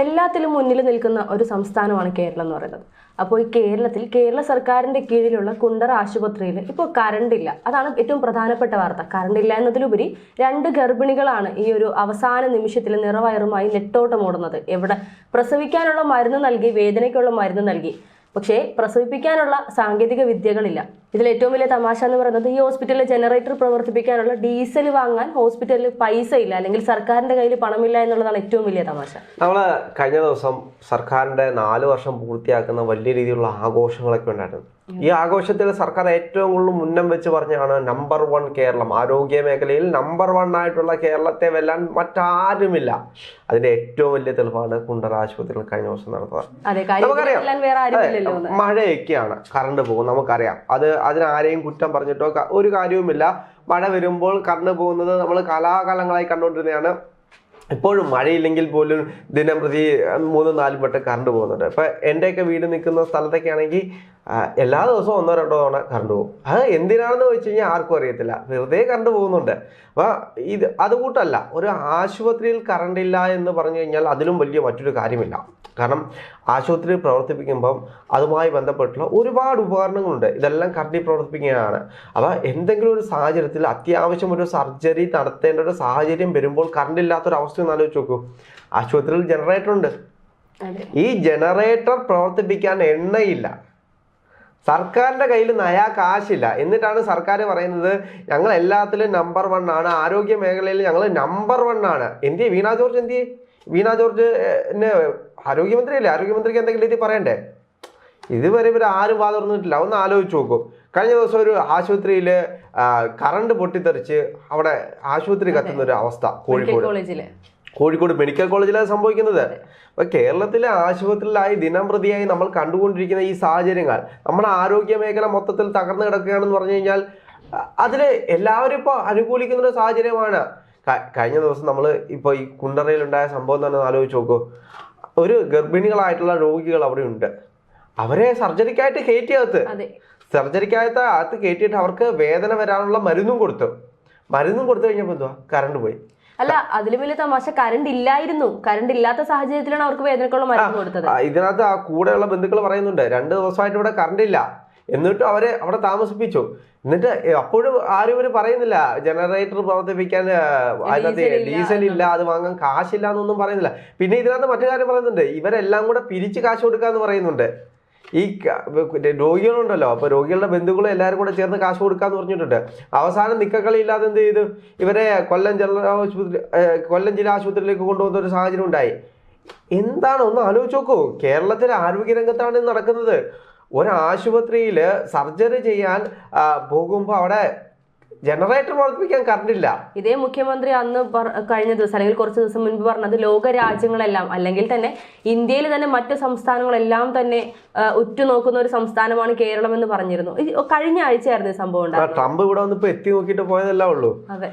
എല്ലാത്തിലും മുന്നിൽ നിൽക്കുന്ന ഒരു സംസ്ഥാനമാണ് കേരളം എന്ന് പറയുന്നത്. അപ്പോൾ ഈ കേരളത്തിൽ കേരള സർക്കാരിന്റെ കീഴിലുള്ള കുണ്ടറ ആശുപത്രിയിൽ ഇപ്പോൾ കറണ്ട് ഇല്ല. അതാണ് ഏറ്റവും പ്രധാനപ്പെട്ട വാർത്ത. കറണ്ട് ഇല്ല എന്നതിലുപരി രണ്ട് ഗർഭിണികളാണ് ഈ ഒരു അവസാന നിമിഷത്തിൽ നിറവയറുമായി നെട്ടോട്ടം ഓടുന്നത്. എവിടെ? പ്രസവിക്കാനുള്ള മരുന്ന് നൽകി വേദനയ്ക്കുള്ള മരുന്ന് നൽകി. പക്ഷേ പ്രസവിപ്പിക്കാനുള്ള സാങ്കേതിക വിദ്യകളില്ല. ഇതിൽ ഏറ്റവും വലിയ തമാശ എന്ന് പറയുന്നത് ഈ ഹോസ്പിറ്റലിൽ ജനറേറ്റർ പ്രവർത്തിപ്പിക്കാനുള്ള ഡീസൽ വാങ്ങാൻ ഹോസ്പിറ്റലിൽ പൈസ ഇല്ല അല്ലെങ്കിൽ സർക്കാരിന്റെ കയ്യിൽ പണമില്ല എന്നുള്ളതാണ് ഏറ്റവും വലിയ തമാശ. നമ്മൾ കഴിഞ്ഞ ദിവസം സർക്കാരിന്റെ നാല് വർഷം പൂർത്തിയാക്കുന്ന വലിയ രീതിയിലുള്ള ആഘോഷങ്ങളൊക്കെ ഉണ്ടായിരുന്നു. ഈ ആഘോഷത്തിൽ സർക്കാർ ഏറ്റവും കൂടുതൽ മുന്നം വെച്ച് പറഞ്ഞാണ് നമ്പർ വൺ കേരളം. ആരോഗ്യ മേഖലയിൽ നമ്പർ വൺ ആയിട്ടുള്ള കേരളത്തെ വെല്ലാൻ മറ്റാരുമില്ല. അതിന്റെ ഏറ്റവും വലിയ തെളിവാണ് കുണ്ടറ ആശുപത്രിയിൽ കഴിഞ്ഞ ദിവസം നടന്നത്. നമുക്കറിയാം. മഴയൊക്കെയാണ് കറണ്ട് പോകും നമുക്കറിയാം. അത് അതിനാരെയും കുറ്റം പറഞ്ഞിട്ടോ ഒരു കാര്യവുമില്ല. മഴ വരുമ്പോൾ കടന്നു പോകുന്നത് നമ്മൾ കലാകാലങ്ങളായി കണ്ടുകൊണ്ടിരുന്നതാണ്. ഇപ്പോഴും മഴയില്ലെങ്കിൽ പോലും ദിനം പ്രതി മൂന്നും നാലും വട്ടം കറണ്ട് പോകുന്നുണ്ട്. ഇപ്പം എന്റെയൊക്കെ വീട് നിൽക്കുന്ന സ്ഥലത്തൊക്കെ ആണെങ്കിൽ എല്ലാ ദിവസവും ഒന്നോ രണ്ടോ തവണ കറണ്ട് പോകും. അത് എന്തിനാണെന്ന് വെച്ച് കഴിഞ്ഞാൽ ആർക്കും അറിയത്തില്ല. വെറുതെ കറണ്ട് പോകുന്നുണ്ട്. അപ്പൊ ഇത് അതുകൂട്ടല്ല ഒരു ആശുപത്രിയിൽ കറണ്ട് ഇല്ല എന്ന് പറഞ്ഞു കഴിഞ്ഞാൽ അതിലും വലിയ മറ്റൊരു കാര്യമില്ല. കാരണം ആശുപത്രി പ്രവർത്തിപ്പിക്കുമ്പം അതുമായി ബന്ധപ്പെട്ടുള്ള ഒരുപാട് ഉപകരണങ്ങളുണ്ട്. ഇതെല്ലാം കറണ്ടിൽ പ്രവർത്തിപ്പിക്കുകയാണ്. അപ്പോൾ എന്തെങ്കിലും ഒരു സാഹചര്യത്തിൽ അത്യാവശ്യം ഒരു സർജറി നടത്തേണ്ട ഒരു സാഹചര്യം വരുമ്പോൾ കറണ്ട് ഇല്ലാത്തൊരു അവസ്ഥ ഒന്ന് ആലോചിച്ച് നോക്കൂ. ആശുപത്രിയിൽ ജനറേറ്റർ ഉണ്ട്. ഈ ജനറേറ്റർ പ്രവർത്തിപ്പിക്കാൻ എണ്ണയില്ല. സർക്കാരിന്റെ കയ്യിൽ നയാ കാശില്ല എന്നിട്ടാണ് സർക്കാർ പറയുന്നത് ഞങ്ങൾ എല്ലാത്തിലും നമ്പർ വൺ ആണ്. ആരോഗ്യ മേഖലയിൽ ഞങ്ങൾ നമ്പർ വൺ ആണ്. എന്തിയെ? വീണ ജോർജ് എന്തിയെ? വീണ ജോർജ് എന്നെ ആരോഗ്യമന്ത്രി അല്ലേ ആരോഗ്യമന്ത്രിക്ക് എന്തെങ്കിലും രീതി പറയണ്ടേ? ഇതുവരെ ഇവർ ആരും വാ തുറന്നിട്ടില്ല. ഒന്ന് ആലോചിച്ച് നോക്കൂ. കഴിഞ്ഞ ദിവസം ഒരു ആശുപത്രിയിൽ കറണ്ട് പൊട്ടിത്തെറിച്ച് അവിടെ ആശുപത്രി കത്തുന്ന ഒരു അവസ്ഥ കോഴിക്കോട്. കോഴിക്കോട് മെഡിക്കൽ കോളേജിലാണ് സംഭവിക്കുന്നത്. അപ്പൊ കേരളത്തിലെ ആശുപത്രിയിലായി ദിനം പ്രതിയായി നമ്മൾ കണ്ടുകൊണ്ടിരിക്കുന്ന ഈ സാഹചര്യങ്ങൾ നമ്മുടെ ആരോഗ്യ മേഖല മൊത്തത്തിൽ തകർന്നു കിടക്കുകയാണെന്ന് പറഞ്ഞു കഴിഞ്ഞാൽ അതിൽ എല്ലാവരും ഇപ്പോൾ അനുകൂലിക്കുന്ന ഒരു സാഹചര്യമാണ്. കഴിഞ്ഞ ദിവസം നമ്മൾ ഇപ്പോൾ ഈ കുണ്ടറയിൽ കുണ്ടറയിലുണ്ടായ സംഭവം തന്നെ ആലോചിച്ച് നോക്കൂ. ഒരു ഗർഭിണികളായിട്ടുള്ള രോഗികൾ അവിടെ ഉണ്ട്. അവരെ സർജറിക്കായിട്ട് കയറ്റിയകത്ത് അതെ. സർജറിക്കകത്ത് അകത്ത് കയറ്റിയിട്ട് അവർക്ക് വേദന വരാനുള്ള മരുന്നും കൊടുത്തു. മരുന്നും കൊടുത്തു കഴിഞ്ഞപ്പോൾ എന്തുവാ? കറണ്ട് പോയി. അല്ല അതിലും വലിയ തമാശ കറണ്ട് ഇല്ലായിരുന്നു. കറണ്ട് ഇല്ലാത്ത സാഹചര്യത്തിലാണ് അവർക്ക് വേദനക്കുള്ള മരുന്ന് കൊടുത്തത്. ഇതിനകത്ത് ആ കൂടെയുള്ള ബന്ധുക്കൾ പറയുന്നുണ്ട് രണ്ട് ദിവസമായിട്ട് ഇവിടെ കറണ്ട് ഇല്ല. എന്നിട്ട് അവരെ അവിടെ താമസിപ്പിച്ചു. എന്നിട്ട് അപ്പോഴും ആരും ഇവർ പറയുന്നില്ല ജനറേറ്റർ പ്രവർത്തിപ്പിക്കാൻ അതിനകത്ത് ഡീസൽ ഇല്ല അത് വാങ്ങാൻ കാശില്ല എന്നൊന്നും പറയുന്നില്ല. പിന്നെ ഇതിനകത്ത് മറ്റു കാര്യം പറയുന്നുണ്ട് ഇവരെല്ലാം കൂടെ പിരിച്ച് കാശ് കൊടുക്കാന്ന് പറയുന്നുണ്ട്. ഈ രോഗികളുണ്ടല്ലോ. അപ്പൊ രോഗികളുടെ ബന്ധുക്കളും എല്ലാവരും കൂടെ ചേർന്ന് കാശ് കൊടുക്കാന്ന് പറഞ്ഞിട്ടുണ്ട്. അവസാനം നിക്കക്കളി ഇല്ലാതെ എന്ത് ചെയ്തു? ഇവരെ കൊല്ലം ജനറൽ ആശുപത്രി കൊല്ലം ജില്ലാ ആശുപത്രിയിലേക്ക് കൊണ്ടുപോകുന്ന ഒരു സാഹചര്യം ഉണ്ടായി. എന്താണ്? ഒന്ന് ആലോചിച്ച് നോക്കൂ. കേരളത്തിലെ ആരോഗ്യ രംഗത്താണ് നടക്കുന്നത്. ഒരു ആശുപത്രിയിൽ സർജറി ചെയ്യാൻ പോകുമ്പോൾ അവിടെ ജനറേറ്റർ പ്രവർത്തിപ്പിക്കാൻ കറണ്ട് ഇല്ല ഇതേ മുഖ്യമന്ത്രി അന്ന് കഴിഞ്ഞ ദിവസം അല്ലെങ്കിൽ കുറച്ച് ദിവസം മുൻപ് പറഞ്ഞത് ലോക രാജ്യങ്ങളെല്ലാം അല്ലെങ്കിൽ തന്നെ ഇന്ത്യയിൽ തന്നെ മറ്റു സംസ്ഥാനങ്ങളെല്ലാം തന്നെ ഉറ്റുനോക്കുന്ന ഒരു സംസ്ഥാനമാണ് കേരളം എന്ന് പറഞ്ഞിരുന്നു. കഴിഞ്ഞ ആഴ്ചയായിരുന്നു ഈ സംഭവം ട്രംപ് ഇവിടെ വന്നിപ്പോ എത്തി നോക്കിയിട്ട് പോയതല്ല ഉള്ളൂ. അതെ.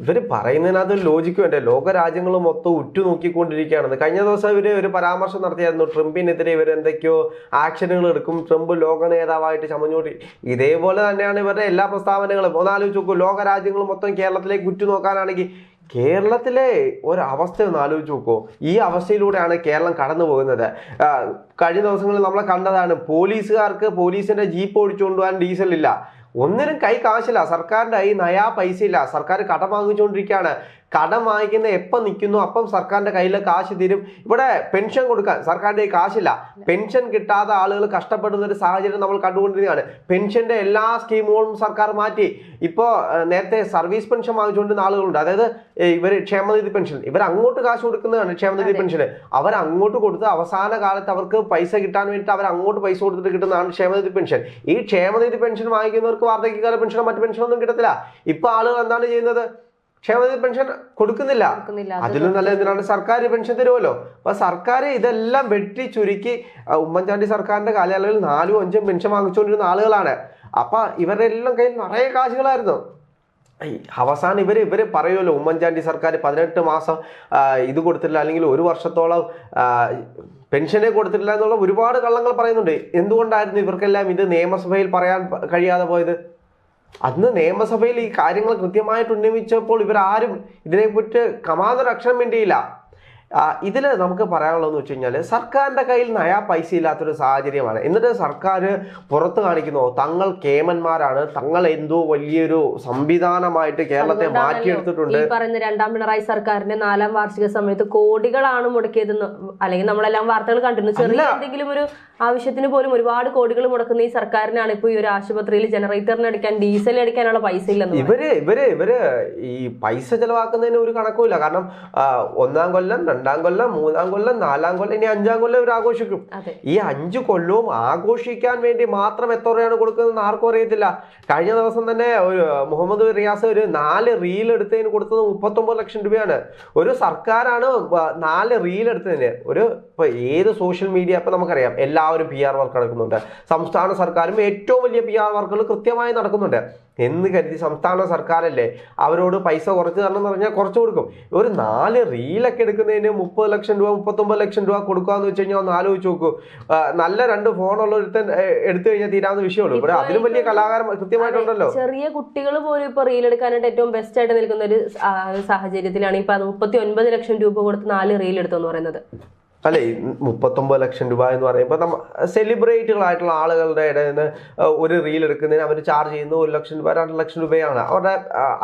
ഇവർ പറയുന്നതിനകത്ത് ലോജിക്ക് വേണ്ടേ? ലോക രാജ്യങ്ങൾ മൊത്തം ഉറ്റുനോക്കിക്കൊണ്ടിരിക്കുകയാണെന്ന്. കഴിഞ്ഞ ദിവസം ഇവർ ഒരു പരാമർശം നടത്തിയായിരുന്നു. ട്രംപിനെതിരെ ഇവർ എന്തൊക്കെയോ ആക്ഷനുകൾ എടുക്കും. ട്രംപ് ലോക നേതാവായിട്ട് ചമഞ്ഞോട്ടി ഇതേപോലെ തന്നെയാണ് ഇവരുടെ എല്ലാ പ്രസ്താവനകളും. ഒന്നാലോചിച്ച് നോക്കൂ. ലോക രാജ്യങ്ങൾ മൊത്തം കേരളത്തിലേക്ക് ഉറ്റുനോക്കാനാണെങ്കിൽ കേരളത്തിലെ ഒരവസ്ഥ ഒന്ന് ആലോചിച്ച് നോക്കൂ. ഈ അവസ്ഥയിലൂടെയാണ് കേരളം കടന്നു പോകുന്നത്. കഴിഞ്ഞ ദിവസങ്ങളിൽ നമ്മളെ കണ്ടതാണ്. പോലീസുകാർക്ക് പോലീസിന്റെ ജീപ്പ് ഓടിച്ചുകൊണ്ടുപോകാൻ ഡീസൽ ഇല്ല ഒന്നിനും കൈ കാശില്ല. സർക്കാരിന്റെ കൈ നയാ പൈസ ഇല്ല സർക്കാർ കടം വാങ്ങിച്ചുകൊണ്ടിരിക്കുകയാണ്. കടം വാങ്ങിക്കുന്ന എപ്പം നിൽക്കുന്നു അപ്പം സർക്കാരിന്റെ കയ്യിൽ കാശ് തീരും. ഇവിടെ പെൻഷൻ കൊടുക്കാൻ സർക്കാരിന്റെ കാശില്ല. പെൻഷൻ കിട്ടാതെ ആളുകൾ കഷ്ടപ്പെടുന്ന ഒരു സാഹചര്യം നമ്മൾ കണ്ടുകൊണ്ടിരിക്കുകയാണ്. പെൻഷന്റെ എല്ലാ സ്കീമുകളും സർക്കാർ മാറ്റി. ഇപ്പോൾ നേരത്തെ സർവീസ് പെൻഷൻ വാങ്ങിച്ചുകൊണ്ടിരുന്ന ആളുകളുണ്ട്. അതായത് ഇവർ ക്ഷേമനിധി പെൻഷൻ. ഇവർ അങ്ങോട്ട് കാശ് കൊടുക്കുന്നതാണ് ക്ഷേമനിധി പെൻഷൻ. അവർ അങ്ങോട്ട് കൊടുത്ത് അവസാന കാലത്ത് അവർക്ക് പൈസ കിട്ടാൻ വേണ്ടിയിട്ട് അവർ അങ്ങോട്ട് പൈസ കൊടുത്തിട്ട് കിട്ടുന്നതാണ് ക്ഷേമനിധി പെൻഷൻ. ഈ ക്ഷേമനിധി പെൻഷൻ വാങ്ങിക്കുന്നവർക്ക് വാർദ്ധക്യകാല പെൻഷനോ മറ്റു പെൻഷനൊന്നും കിട്ടത്തില്ല. ഇപ്പൊ ആളുകൾ എന്താണ് ചെയ്യുന്നത്? ക്ഷേമനിധി പെൻഷൻ കൊടുക്കുന്നില്ല. അതിലും നല്ല എന്തിനാണ് സർക്കാർ പെൻഷൻ തരുമല്ലോ? അപ്പൊ സർക്കാർ ഇതെല്ലാം വെട്ടി ചുരുക്കി ഉമ്മൻചാണ്ടി സർക്കാരിന്റെ കാലയളവിൽ നാലും അഞ്ചും പെൻഷൻ വാങ്ങിച്ചുകൊണ്ടിരുന്ന ആളുകളാണ്. അപ്പൊ ഇവരുടെ എല്ലാം കയ്യിൽ നിറയെ കാശുകളായിരുന്നു. അവസാനം ഇവർ ഇവർ പറയുമല്ലോ ഉമ്മൻചാണ്ടി സർക്കാർ പതിനെട്ട് മാസം ഇത് കൊടുത്തിട്ടില്ല അല്ലെങ്കിൽ ഒരു വർഷത്തോളം പെൻഷനെ കൊടുത്തിട്ടില്ല എന്നുള്ള ഒരുപാട് കള്ളങ്ങൾ പറയുന്നുണ്ട്. എന്തുകൊണ്ടായിരുന്നു ഇവർക്കെല്ലാം ഇത് നിയമസഭയിൽ പറയാൻ കഴിയാതെ പോയത്? അന്ന് നിയമസഭയിൽ ഈ കാര്യങ്ങൾ കൃത്യമായിട്ട് ഉന്നയിച്ചപ്പോൾ ഇവരാരും ഇതിനെപ്പറ്റി കമാന്നൊരു അക്ഷരം വേണ്ടിയില്ല ഇതിൽ നമുക്ക് പറയാനുള്ളതെന്ന് വെച്ച് കഴിഞ്ഞാൽ സർക്കാരിന്റെ കയ്യിൽ നയാ പൈസ ഇല്ലാത്തൊരു സാഹചര്യമാണ്. എന്നിട്ട് സർക്കാർ പുറത്ത് കാണിക്കുന്നു തങ്ങൾ കേമന്മാരാണ് തങ്ങൾ എന്തോ വലിയൊരു സംവിധാനമായിട്ട് കേരളത്തെ മാറ്റിയെടുത്തിട്ടുണ്ട്. പറയുന്ന രണ്ടാം പിണറായി സർക്കാരിന്റെ നാലാം വാർഷിക സമയത്ത് കോടികളാണ് മുടക്കിയതെന്ന് അല്ലെങ്കിൽ നമ്മളെല്ലാം വാർത്തകൾ കണ്ടിരുന്നു. ചെറിയ എന്തെങ്കിലും ഒരു ആവശ്യത്തിന് പോലും ഒരുപാട് കോടികൾ മുടക്കുന്ന ഈ സർക്കാരിനാണ് ഇപ്പോൾ ഈ ഒരു ആശുപത്രിയിൽ ജനറേറ്ററിന് അടിക്കാൻ ഡീസൽ അടിക്കാനുള്ള പൈസ ഇല്ലെന്ന് ഇവർ ഇവർ ഇവർ ഈ പൈസ ചെലവാക്കുന്നതിന് ഒരു കണക്കുമില്ല. കാരണം ഒന്നാം കൊല്ലം രണ്ടാം കൊല്ലം മൂന്നാം കൊല്ലം നാലാം കൊല്ലം ഇനി അഞ്ചാം കൊല്ലം ഇവർ ആഘോഷിക്കും. ഈ അഞ്ചു കൊല്ലവും ആഘോഷിക്കാൻ വേണ്ടി മാത്രം എത്ര രൂപയാണ് കൊടുക്കുന്നതെന്ന് ആർക്കും അറിയത്തില്ല. കഴിഞ്ഞ ദിവസം തന്നെ ഒരു മുഹമ്മദ് റിയാസ് ഒരു നാല് റീൽ എടുത്തതിന് കൊടുത്തത് മുപ്പത്തൊമ്പത് ലക്ഷം രൂപയാണ്. ഒരു സർക്കാരാണ് നാല് റീൽ എടുത്തതിന്. ഒരു ഇപ്പൊ ഏത് സോഷ്യൽ മീഡിയ ഇപ്പൊ നമുക്കറിയാം എല്ലാവരും പി ആർ വർക്ക് നടക്കുന്നുണ്ട്. സംസ്ഥാന സർക്കാരും ഏറ്റവും വലിയ പി ആർ വർക്കുകൾ കൃത്യമായി നടക്കുന്നുണ്ട്. എന്ന് കരുതി സംസ്ഥാന സർക്കാരല്ലേ അവരോട് പൈസ കുറച്ച് തരണം എന്ന് പറഞ്ഞാൽ കുറച്ച് കൊടുക്കും. ഒരു നാല് റീലൊക്കെ എടുക്കുന്നതിന് മുപ്പത് ലക്ഷം രൂപ മുപ്പത്തൊമ്പത് ലക്ഷം രൂപ കൊടുക്കാന്ന് വെച്ച് കഴിഞ്ഞാൽ ഒന്ന് ആലോചിച്ച് നോക്കൂ. നല്ല രണ്ട് ഫോണുള്ള ഒരുത്തൻ എടുത്തു കഴിഞ്ഞാൽ തീരാവുന്ന വിഷയമുള്ളൂ. ഇവിടെ അതിലും വലിയ കലാകാരം കൃത്യമായിട്ടുണ്ടല്ലോ. ചെറിയ കുട്ടികൾ പോലും ഇപ്പൊ റീൽ എടുക്കാനായിട്ട് ഏറ്റവും ബെസ്റ്റ് ആയിട്ട് നിൽക്കുന്ന ഒരു സാഹചര്യത്തിലാണ് ഇപ്പൊ മുപ്പത്തി ഒൻപത് ലക്ഷം രൂപ കൊടുത്ത് നാല് റീൽ എടുത്തെന്ന് പറയുന്നത്. അല്ലെ മുപ്പത്തൊമ്പത് ലക്ഷം രൂപ എന്ന് പറയുമ്പോൾ നമ്മ സെലിബ്രേറ്റുകളായിട്ടുള്ള ആളുകളുടെ ഇടയിൽ നിന്ന് ഒരു റീൽ എടുക്കുന്നതിന് അവർ ചാർജ് ചെയ്യുന്നത് ഒരു ലക്ഷം രൂപ രണ്ട് ലക്ഷം രൂപയാണ്. അവരുടെ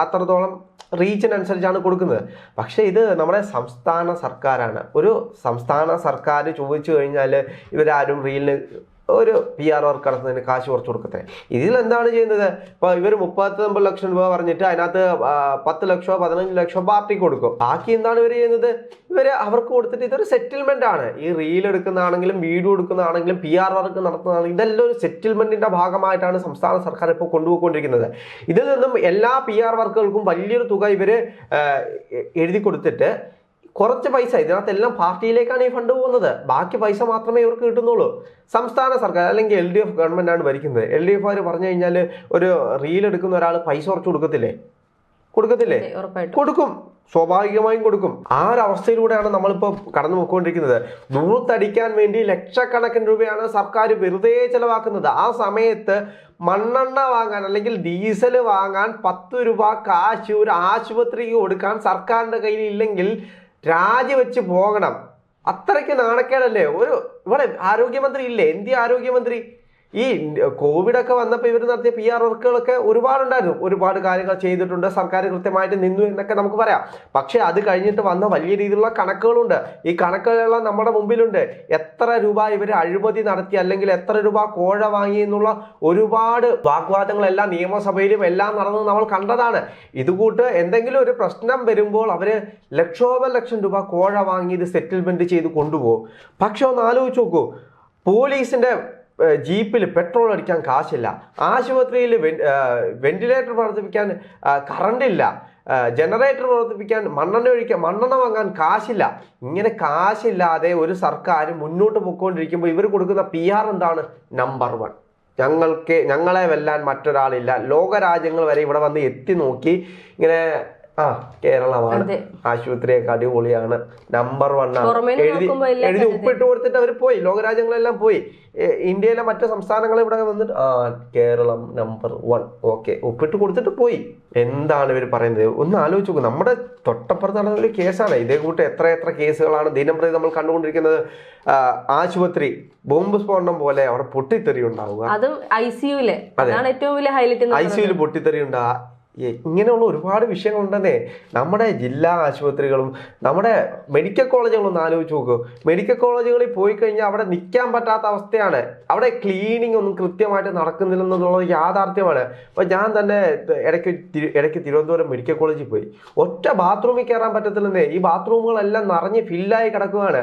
അത്രത്തോളം റീച്ചിനനുസരിച്ചാണ് കൊടുക്കുന്നത്. പക്ഷേ ഇത് നമ്മുടെ സംസ്ഥാന സർക്കാരാണ്. ഒരു സംസ്ഥാന സർക്കാർ ചോദിച്ചു കഴിഞ്ഞാൽ ഇവരാരും റീലിന് ഒരു പി ആർ വർക്ക് നടത്തുന്നതിന് കാശ് കുറച്ച് കൊടുക്കട്ടെ. ഇതിൽ എന്താണ് ചെയ്യുന്നത്? ഇപ്പോൾ ഇവർ മുപ്പത്തൊമ്പത് ലക്ഷം രൂപ പറഞ്ഞിട്ട് അതിനകത്ത് പത്ത് ലക്ഷമോ പതിനഞ്ച് ലക്ഷമോ പാർട്ടിക്ക് കൊടുക്കും. ബാക്കി എന്താണ് ഇവർ ചെയ്യുന്നത്? ഇവർ അവർക്ക് കൊടുത്തിട്ട് ഇതൊരു സെറ്റിൽമെന്റ് ആണ്. ഈ റീൽ എടുക്കുന്നതാണെങ്കിലും വീഡിയോ എടുക്കുന്നതാണെങ്കിലും പി ആർ വർക്ക് നടത്തുന്നതാണെങ്കിലും ഇതെല്ലാം ഒരു സെറ്റിൽമെന്റിന്റെ ഭാഗമായിട്ടാണ് സംസ്ഥാന സർക്കാർ ഇപ്പോൾ കൊണ്ടുപോയിക്കൊണ്ടിരിക്കുന്നത്. ഇതിൽ നിന്നും എല്ലാ പി ആർ വർക്കുകൾക്കും വലിയൊരു തുക ഇവർ എഴുതി കൊടുത്തിട്ട് കുറച്ച് പൈസ ഇതിനകത്തെല്ലാം പാർട്ടിയിലേക്കാണ് ഈ ഫണ്ട് പോകുന്നത്. ബാക്കി പൈസ മാത്രമേ ഇവർക്ക് കിട്ടുന്നുള്ളൂ. സംസ്ഥാന സർക്കാർ അല്ലെങ്കിൽ എൽ ഡി എഫ് ഗവൺമെന്റാണ് ആണ് ഭരിക്കുന്നത്. എൽ ഡി എഫ് അവർ പറഞ്ഞു കഴിഞ്ഞാൽ ഒരു റീൽ എടുക്കുന്ന ഒരാൾ പൈസ കുറച്ച് കൊടുക്കത്തില്ലേ? കൊടുക്കത്തില്ലേ? കൊടുക്കും. സ്വാഭാവികമായും കൊടുക്കും. ആ ഒരു അവസ്ഥയിലൂടെയാണ് നമ്മളിപ്പോൾ കടന്നു പോയിക്കൊണ്ടിരിക്കുന്നത്. നൂറ്റടിക്കാൻ വേണ്ടി ലക്ഷക്കണക്കിന് രൂപയാണ് സർക്കാർ വെറുതെ ചെലവാക്കുന്നത്. ആ സമയത്ത് മണ്ണെണ്ണ വാങ്ങാൻ അല്ലെങ്കിൽ ഡീസൽ വാങ്ങാൻ പത്ത് രൂപ കാശ് ഒരു ആശുപത്രിക്ക് കൊടുക്കാൻ സർക്കാരിന്റെ കയ്യിൽ ഇല്ലെങ്കിൽ രാജിവെച്ച് പോകണം. അത്രയ്ക്ക് നാണക്കേടല്ലേ? ഒരു ഇവിടെ ആരോഗ്യമന്ത്രി ഇല്ലേ? ഇന്ത്യ ആരോഗ്യമന്ത്രി? ഈ കോവിഡ് ഒക്കെ വന്നപ്പോൾ ഇവർ നടത്തിയ പി ആർ വർക്കുകളൊക്കെ ഒരുപാടുണ്ടായിരുന്നു. ഒരുപാട് കാര്യങ്ങൾ ചെയ്തിട്ടുണ്ട്. സർക്കാർ കൃത്യമായിട്ട് നിന്നു എന്നൊക്കെ നമുക്ക് പറയാം. പക്ഷേ അത് കഴിഞ്ഞിട്ട് വന്ന വലിയ രീതിയിലുള്ള കണക്കുകളുണ്ട്. ഈ കണക്കുകളെല്ലാം നമ്മുടെ മുമ്പിലുണ്ട്. എത്ര രൂപ ഇവർ അഴിമതി നടത്തി അല്ലെങ്കിൽ എത്ര രൂപ കോഴ വാങ്ങി എന്നുള്ള ഒരുപാട് വാഗ്വാദങ്ങളെല്ലാം നിയമസഭയിലും എല്ലാം നടന്നത് നമ്മൾ കണ്ടതാണ്. ഇതുകൂട്ട് എന്തെങ്കിലും ഒരു പ്രശ്നം വരുമ്പോൾ അവർ ലക്ഷോപ ലക്ഷം രൂപ കോഴ വാങ്ങി ഇത് സെറ്റിൽമെന്റ് ചെയ്ത് കൊണ്ടുപോകും. പക്ഷെ ഒന്ന് ആലോചിച്ച് നോക്കൂ. പോലീസിന്റെ ഏഹ്, ജീപ്പിൽ പെട്രോൾ അടിക്കാൻ കാശില്ല. ആശുപത്രിയിൽ വെന്റിലേറ്റർ പ്രവർത്തിപ്പിക്കാൻ കറണ്ട് ഇല്ല ജനറേറ്റർ പ്രവർത്തിപ്പിക്കാൻ മണ്ണെണ്ണ ഒഴിക്കാൻ മണ്ണെണ്ണ വാങ്ങാൻ കാശില്ല. ഇങ്ങനെ കാശില്ലാതെ ഒരു സർക്കാർ മുന്നോട്ട് പോയിക്കൊണ്ടിരിക്കുമ്പോൾ ഇവർ കൊടുക്കുന്ന പി ആർ എന്താണ്? നമ്പർ വൺ ഞങ്ങൾക്ക് ഞങ്ങളെ വെല്ലാൻ മറ്റൊരാളില്ല. ലോകരാജ്യങ്ങൾ വരെ ഇവിടെ വന്ന് എത്തി നോക്കി ഇങ്ങനെ ആ കേരളമാണ്. ആശുപത്രിയൊക്കെ അടിപൊളിയാണ്. നമ്പർ വൺ ആണ്. എഴുതി ഉപ്പിട്ട് കൊടുത്തിട്ട് അവർ പോയി. ലോകരാജ്യങ്ങളെല്ലാം പോയി. ഇന്ത്യയിലെ മറ്റു സംസ്ഥാനങ്ങൾ ഇവിടെ വന്നിട്ട് ആ കേരളം നമ്പർ വൺ ഓക്കെ ഉപ്പിട്ട് കൊടുത്തിട്ട് പോയി. എന്താണ് ഇവർ പറയുന്നത്? ഒന്ന് ആലോചിച്ച് നോക്കും. നമ്മുടെ തൊട്ടപ്പുറത്ത് നടന്ന ഒരു കേസാണ്. ഇതേ കൂട്ട് എത്ര എത്ര കേസുകളാണ് ദിനംപ്രതി നമ്മൾ കണ്ടുകൊണ്ടിരിക്കുന്നത്. ആശുപത്രി ബോംബ് സ്ഫോടനം പോലെ അവിടെ പൊട്ടിത്തെറി ഉണ്ടാവുക. അതും ഐ സിയുലെ അതാണ് ഏറ്റവും വലിയ ഹൈലൈറ്റ് ഐ സിയുൽ പൊട്ടിത്തെറി ഉണ്ടാവുക ഇങ്ങനെയുള്ള ഒരുപാട് വിഷയങ്ങളുണ്ടെന്നേ. നമ്മുടെ ജില്ലാ ആശുപത്രികളും നമ്മുടെ മെഡിക്കൽ കോളേജുകളൊന്ന് ആലോചിച്ച് നോക്കൂ. മെഡിക്കൽ കോളേജുകളിൽ പോയി കഴിഞ്ഞാൽ അവിടെ നിൽക്കാൻ പറ്റാത്ത അവസ്ഥയാണ്. അവിടെ ക്ലീനിങ് ഒന്നും കൃത്യമായിട്ട് നടക്കുന്നില്ലെന്നുള്ളത് യാഥാർത്ഥ്യമാണ്. അപ്പൊ ഞാൻ തന്നെ ഇടയ്ക്ക് ഇടയ്ക്ക് തിരുവനന്തപുരം മെഡിക്കൽ കോളേജിൽ പോയി. ഒറ്റ ബാത്റൂമിൽ കയറാൻ പറ്റത്തില്ലെന്നേ. ഈ ബാത്റൂമുകളെല്ലാം നിറഞ്ഞ് ഫില്ലായി കിടക്കുകയാണ്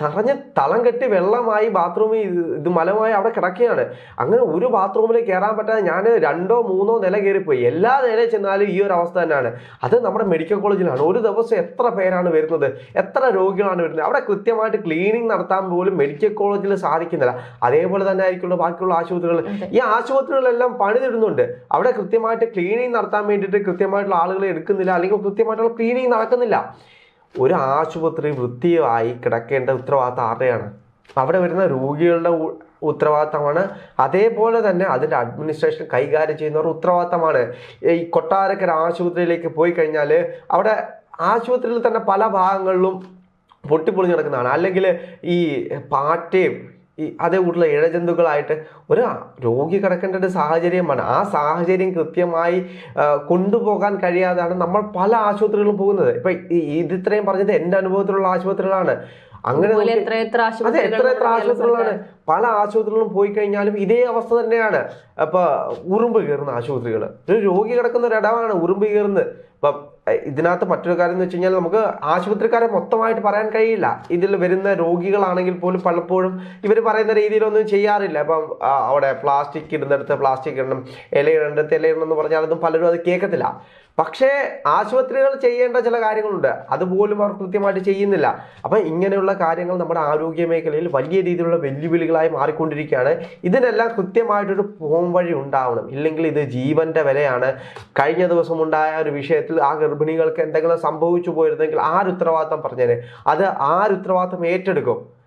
നിറഞ്ഞ് തളം കെട്ടി വെള്ളമായി ബാത്റൂമിൽ ഇത് മലമായി അവിടെ കിടക്കുകയാണ്. അങ്ങനെ ഒരു ബാത്റൂമിൽ കയറാൻ പറ്റാതെ ഞാൻ രണ്ടോ മൂന്നോ നില കയറിപ്പോയി. എല്ലാ നിലയിൽ ചെന്നാലും ഈ ഒരു അവസ്ഥ തന്നെയാണ്. അത് നമ്മുടെ മെഡിക്കൽ കോളേജിലാണ്. ഒരു ദിവസം എത്ര പേരാണ് വരുന്നത്? എത്ര രോഗികളാണ് വരുന്നത്? അവിടെ കൃത്യമായിട്ട് ക്ലീനിങ് നടത്താൻ പോലും മെഡിക്കൽ കോളേജിൽ സാധിക്കുന്നില്ല. അതേപോലെ തന്നെ ആയിരിക്കുമല്ലോ ബാക്കിയുള്ള ആശുപത്രികൾ. ഈ ആശുപത്രികളെല്ലാം പണിതിടുന്നുണ്ട്. അവിടെ കൃത്യമായിട്ട് ക്ലീനിങ് നടത്താൻ വേണ്ടിയിട്ട് കൃത്യമായിട്ടുള്ള ആളുകളെ എടുക്കുന്നില്ല. അല്ലെങ്കിൽ കൃത്യമായിട്ടുള്ള ക്ലീനിങ് നടക്കുന്നില്ല. ഒരു ആശുപത്രി വൃത്തിയായി കിടക്കേണ്ട ഉത്തരവാദിത്തം ആരുടെയാണ്? അവിടെ വരുന്ന രോഗികളുടെ ഉത്തരവാദിത്തമാണ്. അതേപോലെ തന്നെ അതിന്റെ അഡ്മിനിസ്ട്രേഷൻ കൈകാര്യം ചെയ്യുന്നവർ ഉത്തരവാദിത്തമാണ്. ഈ കൊട്ടാരക്കര ആശുപത്രിയിലേക്ക് പോയി കഴിഞ്ഞാൽ അവിടെ ആശുപത്രിയിൽ തന്നെ പല ഭാഗങ്ങളിലും പൊട്ടിപ്പൊളിഞ്ഞ് കിടക്കുന്നതാണ്. അല്ലെങ്കിൽ ഈ പാറ്റയും ഈ അതേ കൂട്ടുള്ള ഇഴജന്തുക്കളായിട്ട് ഒരു രോഗി കിടക്കേണ്ട ഒരു സാഹചര്യമാണ്. ആ സാഹചര്യം കൃത്യമായി കൊണ്ടുപോകാൻ കഴിയാതാണ് നമ്മൾ പല ആശുപത്രികളും പോകുന്നത്. ഇപ്പം ഇത് ഇത്രയും പറഞ്ഞത് എന്റെ അനുഭവത്തിലുള്ള ആശുപത്രികളാണ്. അങ്ങനെ എത്ര എത്ര അതെ എത്ര എത്ര ആശുപത്രികളാണ് പല ആശുപത്രികളിലും പോയി കഴിഞ്ഞാലും ഇതേ അവസ്ഥ തന്നെയാണ്. അപ്പൊ ഉറുമ്പ് കയറുന്ന ആശുപത്രികൾ ഒരു രോഗി കിടക്കുന്ന ഒരു ഇടമാണ് ഉറുമ്പ് കയറുന്നത് ഇപ്പൊ ഇതിനകത്ത് മറ്റൊരു കാര്യം എന്ന് വെച്ച് കഴിഞ്ഞാൽ നമുക്ക് ആശുപത്രിക്കാരെ മൊത്തമായിട്ട് പറയാൻ കഴിയില്ല. ഇതിൽ വരുന്ന രോഗികളാണെങ്കിൽ പോലും പലപ്പോഴും ഇവർ പറയുന്ന രീതിയിലൊന്നും ചെയ്യാറില്ല. അപ്പം അവിടെ പ്ലാസ്റ്റിക് ഇടുന്നിടത്ത് പ്ലാസ്റ്റിക് ഇടണം ഇല ഇടേണ്ടത് ഇല ഇടണം എന്ന് പറഞ്ഞാലൊന്നും പലരും അത് കേൾക്കത്തില്ല. പക്ഷേ ആശുപത്രികൾ ചെയ്യേണ്ട ചില കാര്യങ്ങളുണ്ട്. അതുപോലും അവർ കൃത്യമായിട്ട് ചെയ്യുന്നില്ല. അപ്പം ഇങ്ങനെയുള്ള കാര്യങ്ങൾ നമ്മുടെ ആരോഗ്യ മേഖലയിൽ വലിയ രീതിയിലുള്ള വെല്ലുവിളികളായി മാറിക്കൊണ്ടിരിക്കുകയാണ്. ഇതിനെല്ലാം കൃത്യമായിട്ടൊരു പോം വഴി ഉണ്ടാവണം. ഇല്ലെങ്കിൽ ഇത് ജീവന്റെ വിലയാണ്. കഴിഞ്ഞ ദിവസം ഉണ്ടായ ഒരു വിഷയത്തിൽ ആ ഗർഭിണികൾക്ക് എന്തെങ്കിലും സംഭവിച്ചു പോയിരുന്നെങ്കിൽ ആരുത്തരവാദിത്തം പറഞ്ഞേനെ. അത് ആരുത്തരവാദിത്തം ഏറ്റെടുക്കും.